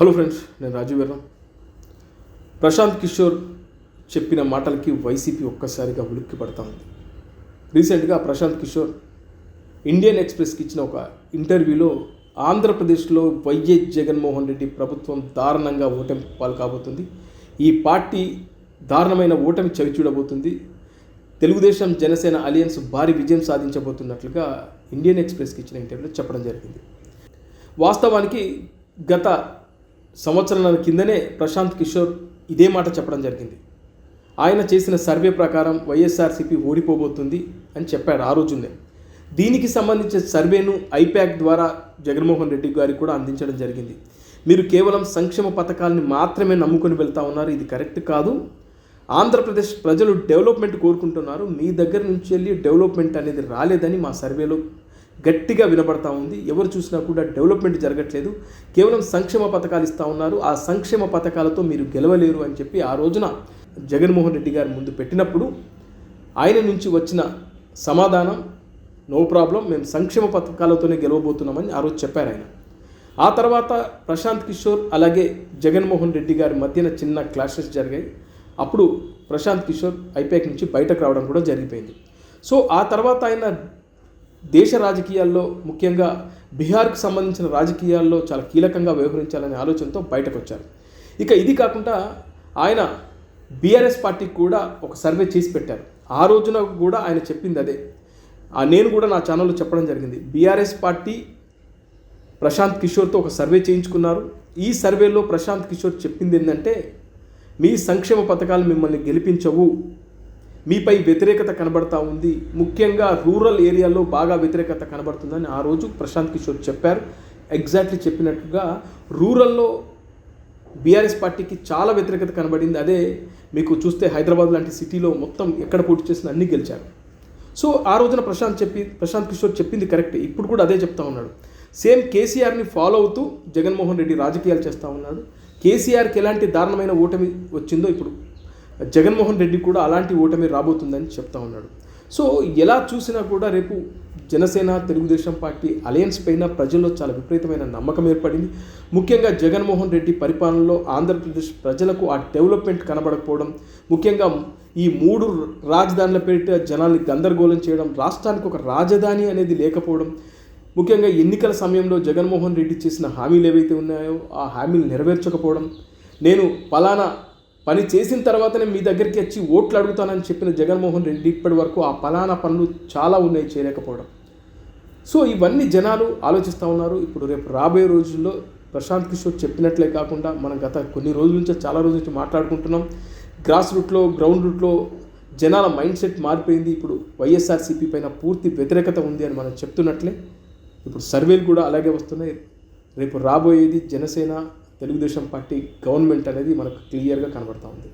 Hello friends నేను రాజు ప్రశాంత్ కిషోర్ చెప్పిన మాటలకి వైసీపీ ఒక్కసారిగా ఉలిక్కి పడతా ఉంది. రీసెంట్గా ప్రశాంత్ కిషోర్ ఇండియన్ ఎక్స్ప్రెస్కి ఇచ్చిన ఒక ఇంటర్వ్యూలో ఆంధ్రప్రదేశ్లో వైఎస్ జగన్మోహన్ రెడ్డి ప్రభుత్వం దారుణంగా ఓటమి పాలు కాబోతుంది. ఈ పార్టీ దారుణమైన ఓటమి చవి చూడబోతుంది. తెలుగుదేశం జనసేన అలియన్స్ భారీ విజయం సాధించబోతున్నట్లుగా ఇండియన్ ఎక్స్ప్రెస్కి ఇచ్చిన ఇంటర్వ్యూలో చెప్పడం జరిగింది. వాస్తవానికి గత సంవత్సరాల కిందనే ప్రశాంత్ కిషోర్ ఇదే మాట చెప్పడం జరిగింది. ఆయన చేసిన సర్వే ప్రకారం వైఎస్ఆర్సీపీ ఓడిపోబోతుంది అని చెప్పాడు ఆ రోజునే. దీనికి సంబంధించిన సర్వేను ఐప్యాక్ ద్వారా జగన్మోహన్ రెడ్డి గారికి కూడా అందించడం జరిగింది. మీరు కేవలం సంక్షేమ పథకాలని మాత్రమే నమ్ముకొని వెళ్తా ఉన్నారు ఇది కరెక్ట్ కాదు. ఆంధ్రప్రదేశ్ ప్రజలు డెవలప్మెంట్ కోరుకుంటున్నారు మీ దగ్గర నుంచి వెళ్ళి డెవలప్మెంట్ అనేది రాలేదని మా సర్వేలో గట్టిగా వినబడతా ఉంది. ఎవరు చూసినా కూడా డెవలప్మెంట్ జరగట్లేదు. కేవలం సంక్షేమ పథకాలు ఇస్తూ ఉన్నారు. ఆ సంక్షేమ పథకాలతో మీరు గెలవలేరు అని చెప్పి ఆ రోజున జగన్మోహన్ రెడ్డి గారి ముందు పెట్టినప్పుడు ఆయన నుంచి వచ్చిన సమాధానం నో ప్రాబ్లం మేము సంక్షేమ పథకాలతోనే గెలవబోతున్నామని ఆ రోజు చెప్పారు ఆయన. ఆ తర్వాత ప్రశాంత్ కిషోర్ అలాగే జగన్మోహన్ రెడ్డి గారి మధ్యన చిన్న క్లాషెస్ జరిగాయి. అప్పుడు ప్రశాంత్ కిషోర్ ఐపాక్ నుంచి బయటకు రావడం కూడా జరిగిపోయింది. సో ఆ తర్వాత ఆయన దేశ రాజకీయాల్లో ముఖ్యంగా బీహార్కు సంబంధించిన రాజకీయాల్లో చాలా కీలకంగా వ్యవహరించాలనే ఆలోచనతో బయటకు వచ్చారు ఇక ఇది కాకుండా ఆయన బీఆర్ఎస్ పార్టీకి కూడా ఒక సర్వే చేసి పెట్టారు. ఆ రోజున కూడా ఆయన చెప్పింది అదే. నేను కూడా నా ఛానల్లో చెప్పడం జరిగింది. బీఆర్ఎస్ పార్టీ ప్రశాంత్ కిషోర్తో ఒక సర్వే చేయించుకున్నారు. ఈ సర్వేలో ప్రశాంత్ కిషోర్ చెప్పింది ఏంటంటే మీ సంక్షేమ పథకాలు మిమ్మల్ని గెలిపించవు. మీపై వ్యతిరేకత కనబడతా ఉంది. ముఖ్యంగా రూరల్ ఏరియాలో బాగా వ్యతిరేకత కనబడుతుందని ఆ రోజు ప్రశాంత్ కిషోర్ చెప్పారు. ఎగ్జాక్ట్లీ చెప్పినట్టుగా రూరల్లో బీఆర్ఎస్ పార్టీకి చాలా వ్యతిరేకత కనబడింది. అదే మీకు చూస్తే హైదరాబాద్ లాంటి సిటీలో మొత్తం ఎక్కడ పోటీ చేసిన అన్ని గెలిచారు. సో ఆ రోజున ప్రశాంత్ చెప్పి ప్రశాంత్ కిషోర్ చెప్పింది కరెక్ట్. ఇప్పుడు కూడా అదే చెప్తా ఉన్నాడు. సేమ్ కేసీఆర్ని ఫాలో అవుతూ జగన్మోహన్ రెడ్డి రాజకీయాలు చేస్తూ ఉన్నాడు. కేసీఆర్కి ఎలాంటి దారుణమైన ఓటమి వచ్చిందో ఇప్పుడు జగన్మోహన్ రెడ్డి కూడా అలాంటి ఓటమి రాబోతుందని చెప్తా ఉన్నాడు. సో ఎలా చూసినా కూడా రేపు జనసేన తెలుగుదేశం పార్టీ అలయన్స్ పైన ప్రజల్లో చాలా విపరీతమైన నమ్మకం ఏర్పడింది. ముఖ్యంగా జగన్మోహన్ రెడ్డి పరిపాలనలో ఆంధ్రప్రదేశ్ ప్రజలకు ఆ డెవలప్మెంట్ కనబడకపోవడం ముఖ్యంగా ఈ మూడు రాజధానుల పేరిట జనాల్ని గందరగోళం చేయడం రాష్ట్రానికి ఒక రాజధాని అనేది లేకపోవడం ముఖ్యంగా ఎన్నికల సమయంలో జగన్మోహన్ రెడ్డి చేసిన హామీలు ఏవైతే ఉన్నాయో ఆ హామీలు నెరవేర్చకపోవడం నేను పలానా పని చేసిన తర్వాతనే మీ దగ్గరికి వచ్చి ఓట్లు అడుగుతానని చెప్పిన జగన్మోహన్ రెడ్డి ఇప్పటి వరకు ఆ పలానా పనులు చాలా ఉన్నాయి చేయలేకపోవడం. సో ఇవన్నీ జనాలు ఆలోచిస్తూ ఉన్నారు. ఇప్పుడు రేపు రాబోయే రోజుల్లో ప్రశాంత్ కిషోర్ చెప్పినట్లే కాకుండా మనం గత కొన్ని రోజుల నుంచి చాలా రోజుల నుంచి మాట్లాడుకుంటున్నాం. గ్రాస్ రూట్లో గ్రౌండ్ రూట్లో జనాల మైండ్ సెట్ మారిపోయింది. ఇప్పుడు వైఎస్ఆర్సీపీ పైన పూర్తి వ్యతిరేకత ఉంది అని మనం చెప్తున్నట్లే. ఇప్పుడు సర్వేలు కూడా అలాగే వస్తున్నాయి. రేపు రాబోయేది జనసేన తెలుగుదేశం పార్టీ గవర్నమెంట్ అనేది మనకు క్లియర్గా కనబడతా ఉంది.